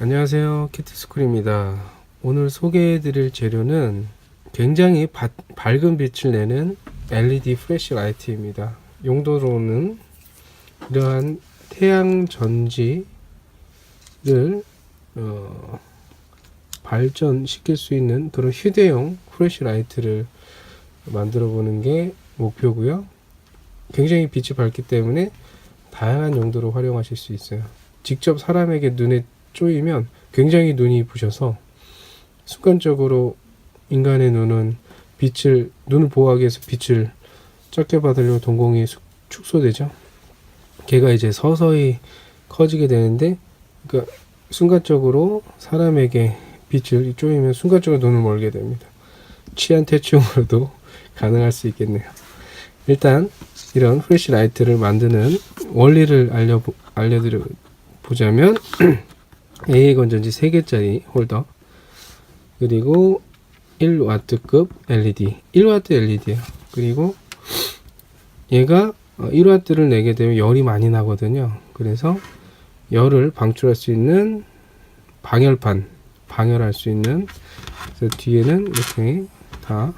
안녕하세요. 키트스쿨입니다. 오늘 소개해 드릴 재료는 굉장히 바- 밝은 빛을 내는 LED 플래시 라이트입니다. 용도로는 이러한 태양 전지를 어, 발전시킬 수 있는 그런 휴대용 플래시 라이트를 만들어 보는 게 목표고요. 굉장히 빛이 밝기 때문에 다양한 용도로 활용하실 수 있어요. 직접 사람에게 눈에 쪼이면 굉장히 눈이 부셔서 순간적으로 인간의 눈은 빛을 눈을 보호하기 위해서 빛을 적게 받으려고 동공이 숙- 축소되죠. 걔가 이제 서서히 커지게 되는데 그러니까 순간적으로 사람에게 빛을 쪼이면 순간적으로 눈을 멀게 됩니다. 치안 퇴치용으로도 가능할 수 있겠네요. 일단 이런 플래시 라이트를 만드는 원리를 알려 알려드려 보자면 AA 건전지 3개짜리 홀더. 그리고 1와트급 LED 1와트 LED예요. 그리고 얘가 1와트를 내게 되면 열이 많이 나거든요. 그래서 열을 방출할 수 있는 방열판 방열할 수 있는 그래서 뒤에는 이렇게 다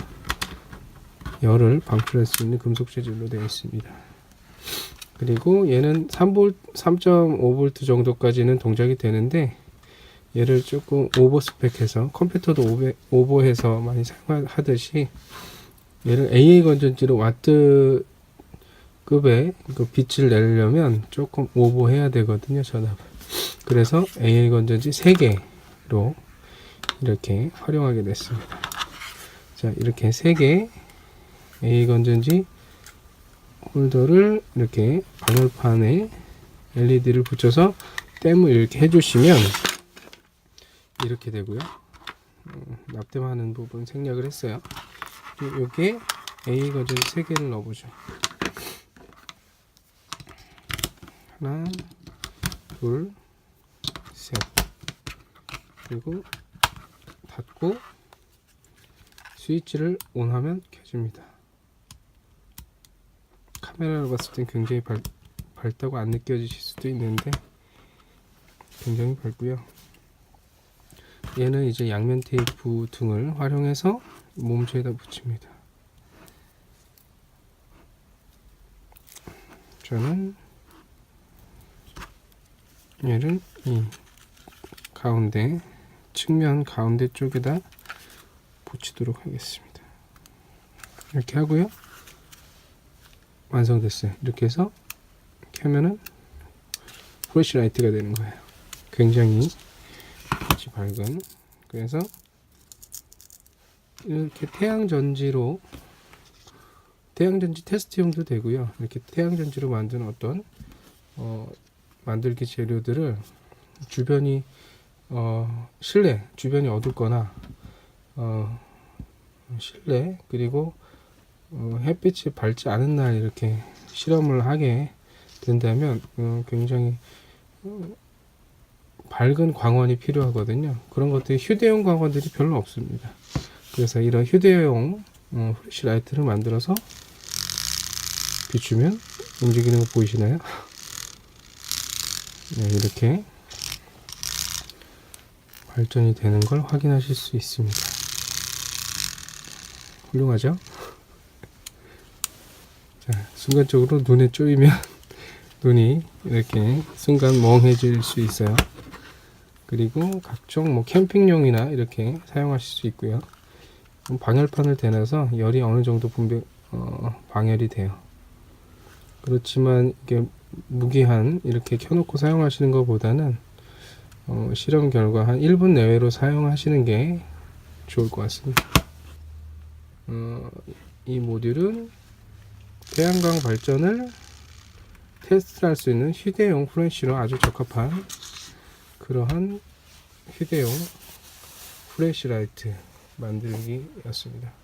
열을 방출할 수 있는 금속 재질로 되어 있습니다. 그리고 얘는 3V, 3.5V 정도까지는 동작이 되는데 얘를 조금 오버 스펙해서 컴퓨터도 오버, 오버해서 많이 사용하듯이 얘를 AA 건전지로 와트 급의 그 빛을 내려면 조금 오버해야 되거든요 전압을. 그래서 AA 건전지 3개로 이렇게 활용하게 됐습니다. 자 이렇게 3개 AA 건전지 홀더를 이렇게 방열판에 LED를 붙여서 댐을 이렇게 해주시면 이렇게 되고요. 음, 납땜하는 부분 생략을 했어요. 이게 A 거전 3개를 넣어보죠. 하나, 둘, 셋. 그리고 닫고 스위치를 온하면 켜집니다. 카메라로 봤을 땐 굉장히 밝, 밝다고 안 느껴지실 수도 있는데 굉장히 밝고요. 얘는 이제 양면 테이프 등을 활용해서 몸체에다 붙입니다. 저는 얘를 이 가운데 측면 가운데 쪽에다 붙이도록 하겠습니다. 이렇게 하고요. 완성됐어요. 이렇게 해서 켜면은 플래시 라이트가 되는 거예요. 굉장히 빛이 밝은. 그래서 이렇게 태양 전지로 태양 전지 테스트용도 되고요. 이렇게 태양 전지로 만든 어떤 어, 만들기 재료들을 주변이 어, 실내 주변이 어둡거나 어, 실내 그리고 어, 햇빛이 밝지 않은 날 이렇게 실험을 하게 된다면 어, 굉장히 어, 밝은 광원이 필요하거든요. 그런 것들이 휴대용 광원들이 별로 없습니다. 그래서 이런 휴대용 어, 플래시 라이트를 만들어서 비추면 움직이는 거 보이시나요? 네, 이렇게 발전이 되는 걸 확인하실 수 있습니다. 훌륭하죠? 자, 순간적으로 눈에 쪼이면 눈이 이렇게 순간 멍해질 수 있어요. 그리고 각종 뭐 캠핑용이나 이렇게 사용하실 수 있고요. 방열판을 대놔서 열이 어느 정도 분배 어, 방열이 돼요. 그렇지만 이게 무기한 이렇게 켜놓고 사용하시는 것보다는 어, 실험 결과 한 1분 내외로 사용하시는 게 좋을 것 같습니다. 어, 이 모듈은 태양광 발전을 테스트할 수 있는 휴대용 플래시로 아주 적합한 그러한 휴대용 플래시 라이트 만들기였습니다.